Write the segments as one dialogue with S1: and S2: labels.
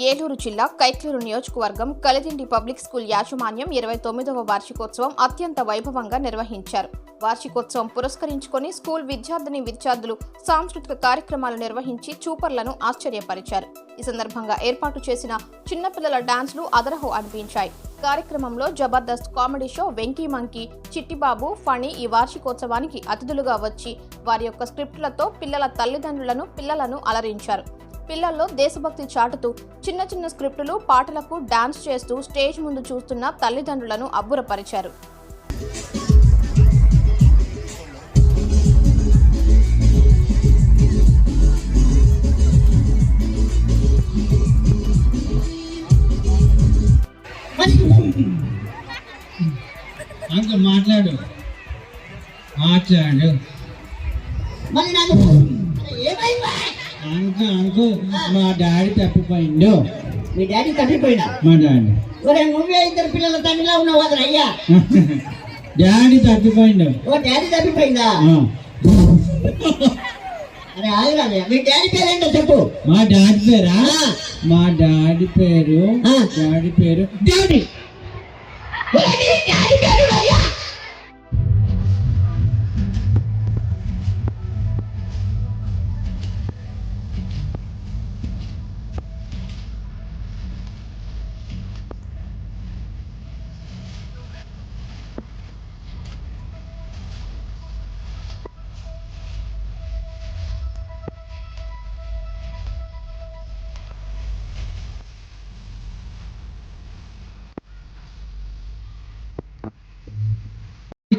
S1: ఏలూరు జిల్లా కైక్లూరు నియోజకవర్గం Kalidindi public school యాజమాన్యం ఇరవై తొమ్మిదవ వార్షికోత్సవం అత్యంత వైభవంగా నిర్వహించారు. వార్షికోత్సవం పురస్కరించుకొని స్కూల్ విద్యార్థిని విద్యార్థులు సాంస్కృతిక కార్యక్రమాలు నిర్వహించి చూపర్లను ఆశ్చర్యపరిచారు. ఈ సందర్భంగా ఏర్పాటు చేసిన చిన్నపిల్లల డాన్స్లు అదరహో అనిపించాయి. కార్యక్రమంలో Jabardasth comedy show Venky monkey Chittibabu Phani ఈ వార్షికోత్సవానికి అతిథులుగా వచ్చి వారి యొక్క స్క్రిప్టులతో పిల్లల తల్లిదండ్రులను పిల్లలను అలరించారు. పిల్లల్లో దేశభక్తి చాటుతూ చిన్న చిన్న స్క్రిప్టులు పాటలకు డాన్స్ చేస్తూ స్టేజ్ ముందు చూస్తున్న తల్లిదండ్రులను అబ్బురపరిచారు.
S2: అంకుల్ మాట్లాడు. మాట్లాడు.
S3: మరి నాకు ఏమైందా?
S2: అంకుల్ అంకుల్ మా డాడీ తప్పిపోయిండు.
S3: మీ డాడీ తప్పిపోయినా?
S2: మా డాడీ.
S3: ఒరే నువ్వే ఇద్దరు పిల్లల తండ్రిలా ఉన్నావు కదరా అయ్యా.
S2: డాడీ తప్పిపోయిండు.
S3: ఓ డాడీ తప్పిపోయిందా. అరే ఆగరాలే మీ డాడీ పేరేంటో చెప్పు.
S2: మా డాడీ పేరా. మా డాడీ పేరు. డాడీ పేరు? డాడీ.
S3: డాడీ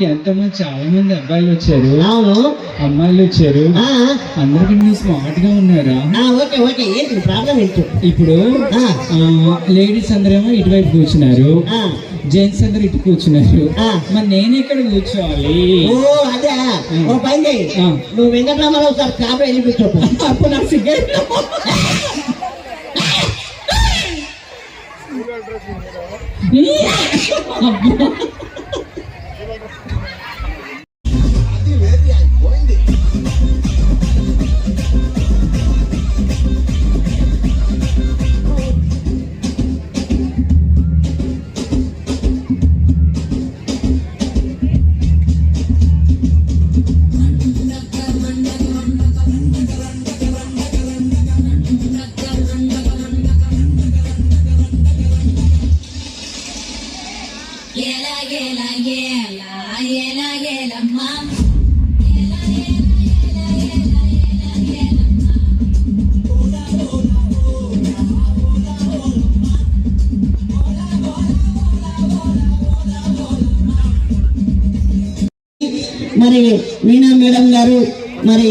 S3: అయ్యా
S2: ఎంతమంది చాలా మంది అబ్బాయిలు వచ్చారు.
S3: అవును.
S2: అమ్మాయిలు వచ్చారు.
S3: ఆ,
S2: అందరికీ మీరు స్మార్ట్గా ఉన్నారా
S3: ఓకే ఓకే. ఏంటి ప్రాబ్లం ఏంటి?
S2: ఇప్పుడు
S3: ఆ.
S2: లేడీస్ అందరేమో ఇటువైపు కూర్చున్నారు. జెంట్స్ అందరు ఇటు కూర్చున్నారు. మరి నేను ఎక్కడ కూర్చోవాలి?
S3: ఓ అదే ఓ పని చేయి
S2: ఆ.
S3: నువ్వు వెంకటరామారావు సార్ కాపీ వెళ్ళిపించు
S2: అప్పుడు నాకు
S3: మరి మీనా మేడం గారు మరి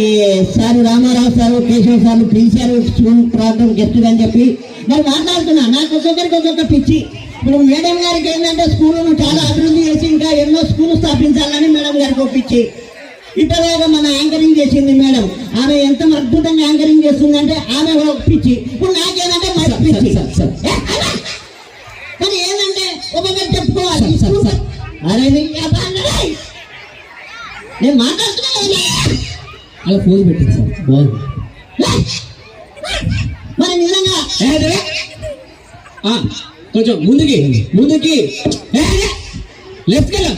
S3: sir Ramarao sir Keshava sir పిలిచారు స్కూల్ ప్రాబ్లం గెస్ట్ అని చెప్పి మరి మాట్లాడుతున్నా. నాకు ఒక్కొక్కరికి ఒక్కొక్క పిచ్చి. ఇప్పుడు మేడం గారికి ఏంటంటే స్కూళ్ళను చాలా అభివృద్ధి చేసి ఇంకా ఎన్నో స్కూల్ స్థాపించాలని మేడం గారికి ఒప్పించి ఇప్పటిదాకా మన యాంకరింగ్ చేసింది మేడం. ఆమె ఎంత అద్భుతంగా యాంకరింగ్ చేస్తుందంటే ఆమె ఒక పిచ్చి. ఇప్పుడు నాకేంటంటే మరి పిచ్చి. కానీ ఏంటంటే ఒక్కొక్కరు చెప్పుకోవాలి. అరే. నేను మాట్లాడుతున్నా
S2: అలా ఫోన్ పెట్టింది సార్. బాగుంది.
S3: మరి నిజంగా
S2: కొంచెం ముందుకి ముందుకి. లెఫ్ట్ కదా?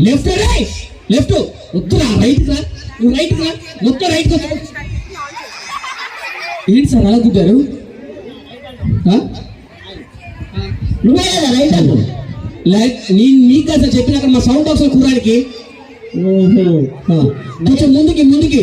S2: Left right left. వద్దురా రైట్ సార్. నువ్వు రైట్ సార్. మొత్తం రైట్ ఏంటి సార్ అలా కుట్టారు
S3: నువ్వే కదా రైట్
S2: లైక్ నేను మీకు కదా చెప్పినాక మా సౌండ్ బాక్స్ కూరానికి. కొంచెం ముందుకి ముందుకి.